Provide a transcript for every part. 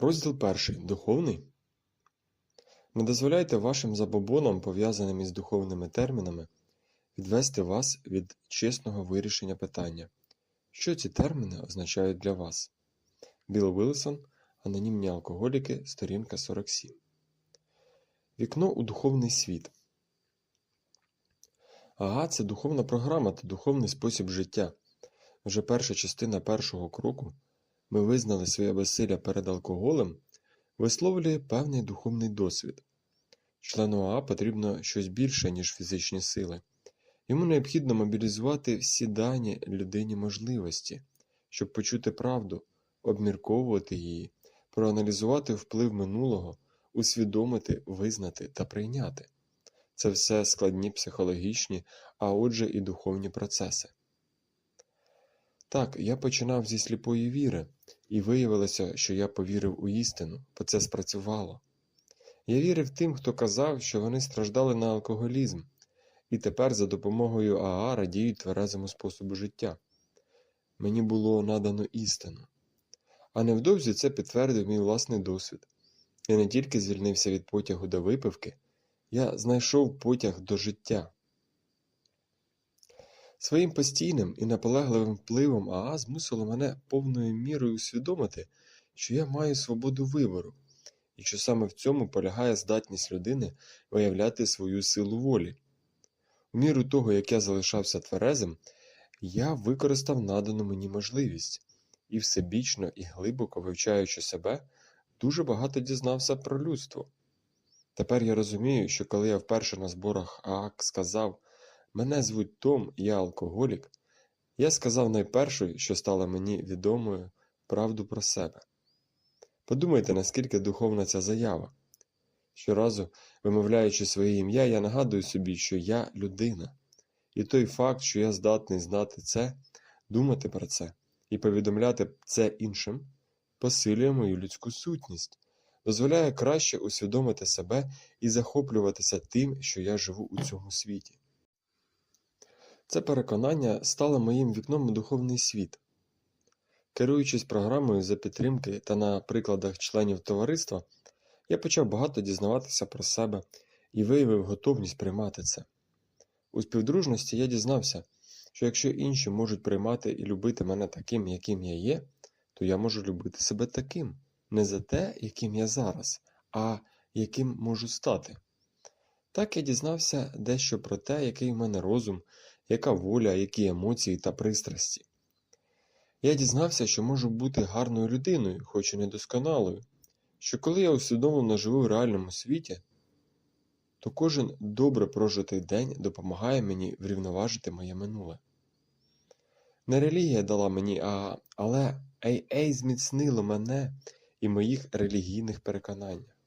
Розділ перший. Духовний. Не дозволяйте вашим забобонам, пов'язаним із духовними термінами, відвести вас від чесного вирішення питання. Що ці терміни означають для вас? Білл Вілсон, Анонімні алкоголіки, сторінка 47. Вікно у духовний світ. Ага, це духовна програма та духовний спосіб життя. Вже перша частина першого кроку ми визнали своє безсилля перед алкоголем, висловлює певний духовний досвід. Члену АА потрібно щось більше, ніж фізичні сили. Йому необхідно мобілізувати всі дані людині можливості, щоб почути правду, обмірковувати її, проаналізувати вплив минулого, усвідомити, визнати та прийняти. Це все складні психологічні, а отже і духовні процеси. Так, я починав зі сліпої віри, і виявилося, що я повірив у істину, бо це спрацювало. Я вірив тим, хто казав, що вони страждали на алкоголізм, і тепер за допомогою АА радіють тверезому способу життя. Мені було надано істину. А невдовзі це підтвердив мій власний досвід. Я не тільки звільнився від потягу до випивки, я знайшов потяг до життя. Своїм постійним і наполегливим впливом АА змусило мене повною мірою усвідомити, що я маю свободу вибору, і що саме в цьому полягає здатність людини виявляти свою силу волі. У міру того, як я залишався тверезим, я використав надану мені можливість і всебічно і глибоко вивчаючи себе, дуже багато дізнався про людство. Тепер я розумію, що коли я вперше на зборах ААК сказав Мене звуть Том, я алкоголік, я сказав найперше, що стало мені відомою, правду про себе. Подумайте, наскільки духовна ця заява. Щоразу, вимовляючи своє ім'я, я нагадую собі, що я людина, і той факт, що я здатний знати це, думати про це і повідомляти це іншим, посилює мою людську сутність, дозволяє краще усвідомити себе і захоплюватися тим, що я живу у цьому світі. Це переконання стало моїм вікном у духовний світ. Керуючись програмою за підтримки та на прикладах членів товариства, я почав багато дізнаватися про себе і виявив готовність приймати це. У співдружності я дізнався, що якщо інші можуть приймати і любити мене таким, яким я є, то я можу любити себе таким, не за те, яким я зараз, а яким можу стати. Так я дізнався дещо про те, який в мене розум, яка воля, які емоції та пристрасті. Я дізнався, що можу бути гарною людиною, хоч і недосконалою, що коли я усвідомлено живу в реальному світі, то кожен добре прожитий день допомагає мені врівноважити моє минуле. Не релігія дала мені, а але AA зміцнило мене і моїх релігійних переконаннях.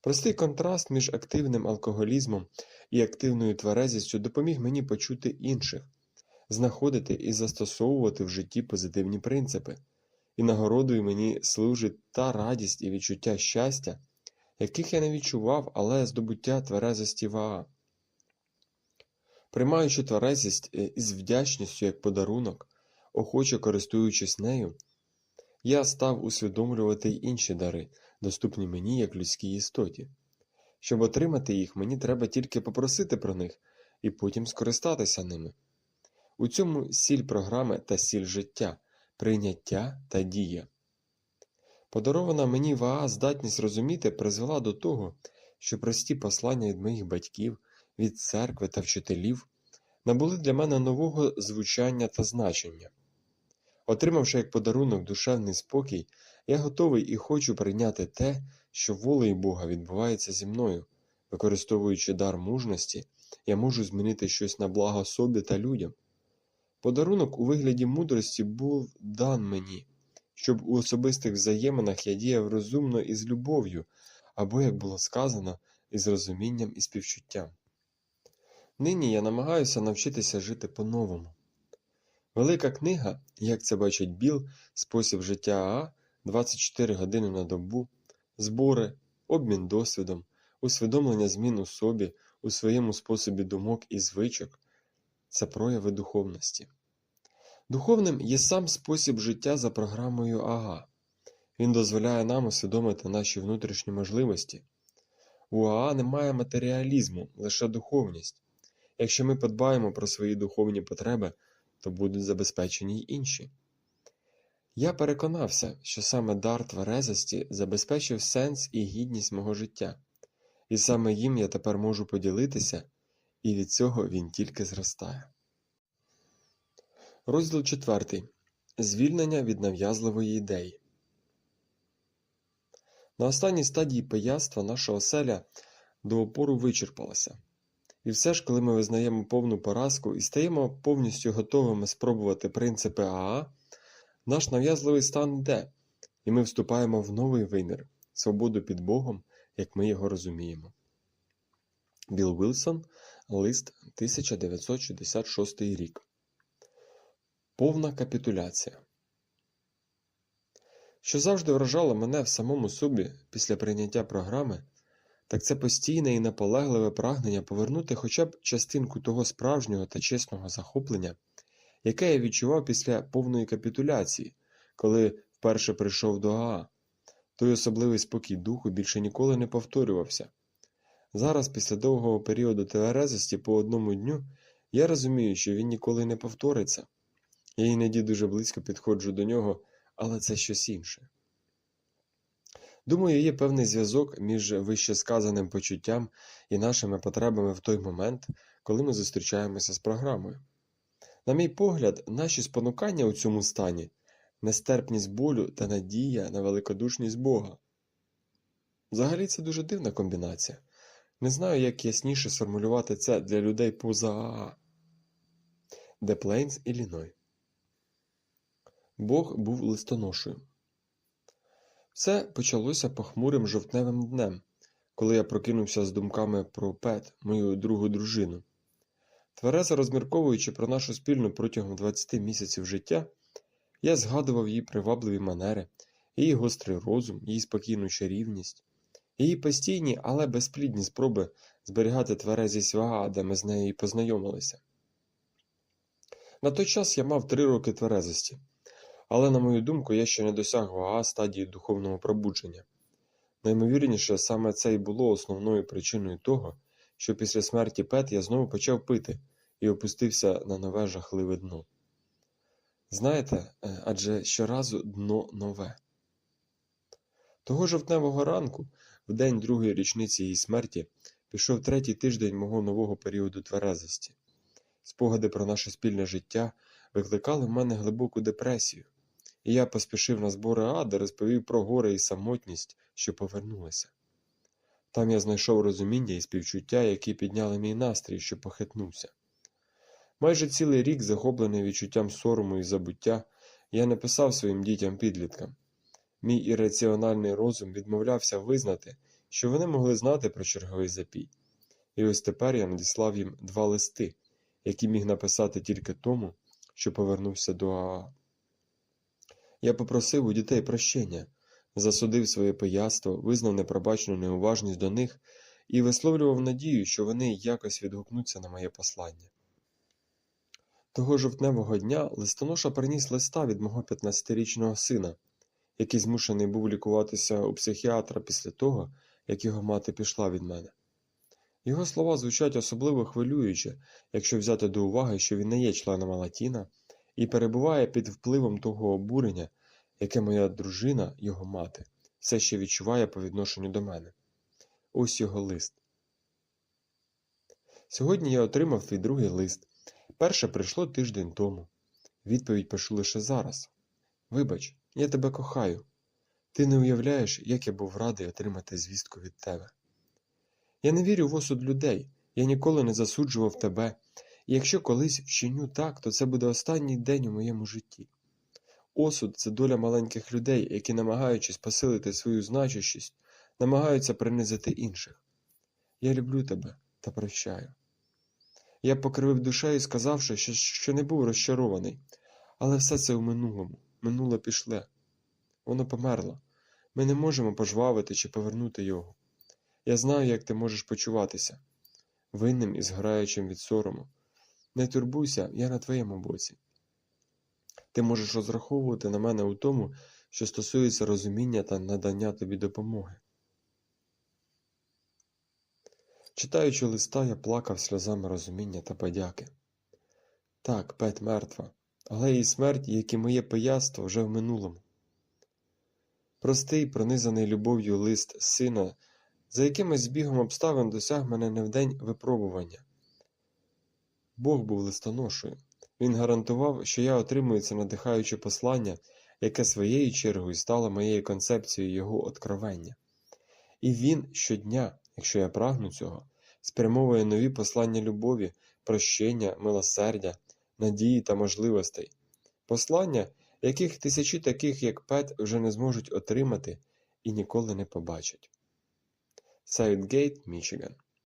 Простий контраст між активним алкоголізмом і активною тверезістю допоміг мені почути інших, знаходити і застосовувати в житті позитивні принципи, і нагородою мені служить та радість і відчуття щастя, яких я не відчував, але здобуття тверезості ВАА. Приймаючи тверезість із вдячністю як подарунок, охоче користуючись нею, я став усвідомлювати й інші дари, доступні мені як людській істоті. Щоб отримати їх, мені треба тільки попросити про них і потім скористатися ними. У цьому сіль програми та сіль життя, прийняття та дія. Подарована мені ВАА здатність розуміти призвела до того, що прості послання від моїх батьків, від церкви та вчителів набули для мене нового звучання та значення. Отримавши як подарунок душевний спокій, я готовий і хочу прийняти те, що волею Бога відбувається зі мною. Використовуючи дар мужності, я можу змінити щось на благо собі та людям. Подарунок у вигляді мудрості був дан мені, щоб у особистих взаєминах я діяв розумно і з любов'ю, або, як було сказано, із розумінням і співчуттям. Нині я намагаюся навчитися жити по-новому. Велика книга, як це бачить Біл, спосіб життя Аа, 24 години на добу, збори, обмін досвідом, усвідомлення змін у собі, у своєму способі думок і звичок це прояви духовності. Духовним є сам спосіб життя за програмою АГА. Він дозволяє нам усвідомити наші внутрішні можливості. У АА немає матеріалізму, лише духовність. Якщо ми подбаємо про свої духовні потреби, то будуть забезпечені й інші. Я переконався, що саме дар тверезості забезпечив сенс і гідність мого життя, і саме їм я тепер можу поділитися, і від цього він тільки зростає. Розділ 4. Звільнення від нав'язливої ідеї. На останній стадії пияцтва наша оселя до опору вичерпалася. І все ж, коли ми визнаємо повну поразку і стаємо повністю готовими спробувати принципи АА, наш нав'язливий стан йде, і ми вступаємо в новий вимір свободу під Богом, як ми його розуміємо. Білл Вілсон, лист 1966 рік. Повна капітуляція. Що завжди вражало мене в самому собі після прийняття програми, так це постійне і наполегливе прагнення повернути хоча б частинку того справжнього та чесного захоплення, яке я відчував після повної капітуляції, коли вперше прийшов до АА. Той особливий спокій духу більше ніколи не повторювався. Зараз, після довгого періоду тверезості по одному дню, я розумію, що він ніколи не повториться. Я іноді дуже близько підходжу до нього, але це щось інше. Думаю, є певний зв'язок між вищесказаним почуттям і нашими потребами в той момент, коли ми зустрічаємося з програмою. На мій погляд, наші спонукання у цьому стані нестерпність болю та надія на великодушність Бога. Взагалі це дуже дивна комбінація. Не знаю, як ясніше сформулювати це для людей поза АА. Де Плейнс, Ілліной. Бог був листоношою. Все почалося похмурим жовтневим днем, коли я прокинувся з думками про Пет, мою другу дружину. Тверезо розмірковуючи про нашу спільну протягом 20 місяців життя, я згадував її привабливі манери, її гострий розум, її спокійну чарівність, її постійні, але безплідні спроби зберігати тверезість вага, де ми з нею і познайомилися. На той час я мав три роки тверезості. Але, на мою думку, я ще не досяг вага стадії духовного пробудження. Наймовірніше, саме це і було основною причиною того, що після смерті Пет я знову почав пити і опустився на нове жахливе дно. Знаєте, е, адже щоразу дно нове. Того жовтневого ранку, в день другої річниці її смерті, пішов третій тиждень мого нового періоду тверезості. Спогади про наше спільне життя викликали в мене глибоку депресію і я поспішив на збори А, де розповів про горе і самотність, що повернулися. Там я знайшов розуміння і співчуття, які підняли мій настрій, що похитнувся. Майже цілий рік, захоплений відчуттям сорому і забуття, я не писав своїм дітям-підліткам. Мій ірраціональний розум відмовлявся визнати, що вони могли знати про черговий запій. І ось тепер я надіслав їм два листи, які міг написати тільки тому, що повернувся до Аа. Я попросив у дітей прощення, засудив своє пияцтво, визнав непробачену неуважність до них і висловлював надію, що вони якось відгукнуться на моє послання. Того жовтневого дня листоноша приніс листа від мого 15-річного сина, який змушений був лікуватися у психіатра після того, як його мати пішла від мене. Його слова звучать особливо хвилююче, якщо взяти до уваги, що він не є членом Алатіна і перебуває під впливом того обурення, яке моя дружина, його мати, все ще відчуває по відношенню до мене. Ось його лист. Сьогодні я отримав твій другий лист. Перше прийшло тиждень тому. Відповідь пишу лише зараз. Вибач, я тебе кохаю. Ти не уявляєш, як я був радий отримати звістку від тебе. Я не вірю в осуд людей, я ніколи не засуджував тебе, і якщо колись вчиню так, то це буде останній день у моєму житті. Осуд це доля маленьких людей, які, намагаючись посилити свою значущість, намагаються принизити інших. Я люблю тебе та прощаю. Я покривив душею, сказавши, що, що не був розчарований, але все це у минулому, минуле пішле. Воно померло. Ми не можемо пожвавити чи повернути його. Я знаю, як ти можеш почуватися, винним і згораючим від сорому. Не турбуйся, я на твоєму боці. Ти можеш розраховувати на мене у тому, що стосується розуміння та надання тобі допомоги. Читаючи листа, я плакав сльозами розуміння та подяки. Так, Пет мертва, але її смерть, як і моє пияцтво, вже в минулому. Простий, пронизаний любов'ю лист сина, за якимось збігом обставин досяг мене не в день випробування. Бог був листоношою. Він гарантував, що я отримую це надихаюче послання, яке своєю чергою стало моєю концепцією його откровення. І він щодня, якщо я прагну цього, спрямовує нові послання любові, прощення, милосердя, надії та можливостей. Послання, яких тисячі таких, як Пет, вже не зможуть отримати і ніколи не побачать. Саутгейт, Мічиган